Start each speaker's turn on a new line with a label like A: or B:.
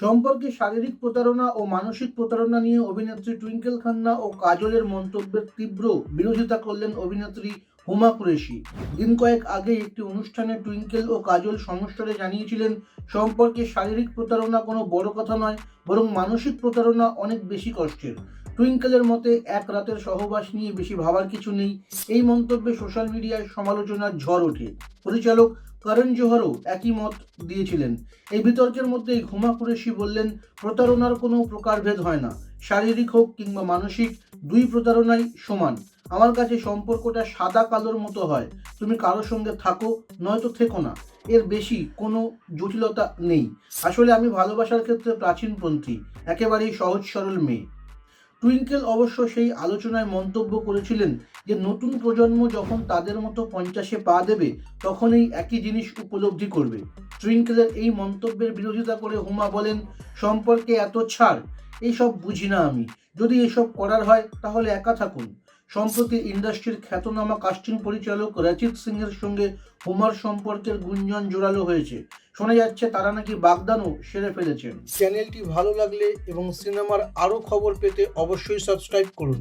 A: সম্পর্কে শারীরিক প্রতারণা ও মানসিক প্রতারণা নিয়ে অভিনেত্রী টুইঙ্কেল খান্না ও কাজলের মন্তব্যের তীব্র বিরোধিতা করলেন অভিনেত্রী হুমা কুরেশি। দিন কয়েক আগে একটি অনুষ্ঠানে টুইঙ্কেল ও কাজল সমস্যারে জানিয়েছিলেন, সম্পর্কে শারীরিক প্রতারণা কোনো বড় কথা নয়, বরং মানসিক প্রতারণা অনেক বেশি কষ্টের। টুইঙ্কেলের মতে, এক রাতের সহবাস নিয়ে বেশি ভাবার কিছু নেই। এই মন্তব্যে সোশ্যাল মিডিয়ায় সমালোচনার ঝড় ওঠে। পরিচালক করণ জোহরও একই মত দিয়েছিলেন। এই বিতর্কের মধ্যেই হুমা কুরেশি বললেন, প্রতারণার কোনো প্রকারভেদ হয় না। শারীরিক হোক কিংবা মানসিক, দুই প্রতারণাই সমান। আমার কাছে সম্পর্কটা সাদা কালোর মতো হয়। তুমি কারোর সঙ্গে থাকো, নয়তো থেকো না। এর বেশি কোনো জটিলতা নেই। আসলে আমি ভালোবাসার ক্ষেত্রে প্রাচীনপন্থী। একেবারেই সহজ সরল মেয়ে। টুইঙ্কেল অবশ্য সেই আলোচনায় মন্তব্য করেছিলেন যে, নতুন প্রজন্ম যখন তাদের মতো পঞ্চাশে পা দেবে তখন এই একই জিনিস উপলব্ধি করবে। টুইঙ্কেলের এই মন্তব্যের বিরোধিতা করে হুমা বলেন, সম্পর্কে এত ছাড় এইসব বুঝি না আমি। যদি এসব করার হয়, তাহলে একা থাকুন। সম্প্রতি ইন্ডাস্ট্রির খ্যাতনামা কাস্টিং পরিচালক রচিত সিং এর সঙ্গে হোমার সম্পর্কের গুঞ্জন জোরালো হয়েছে। শোনা যাচ্ছে তারা নাকি বাগদানও সেরে ফেলেছেন। চ্যানেলটি ভালো লাগলে এবং সিনেমার আরও খবর পেতে অবশ্যই সাবস্ক্রাইব করুন।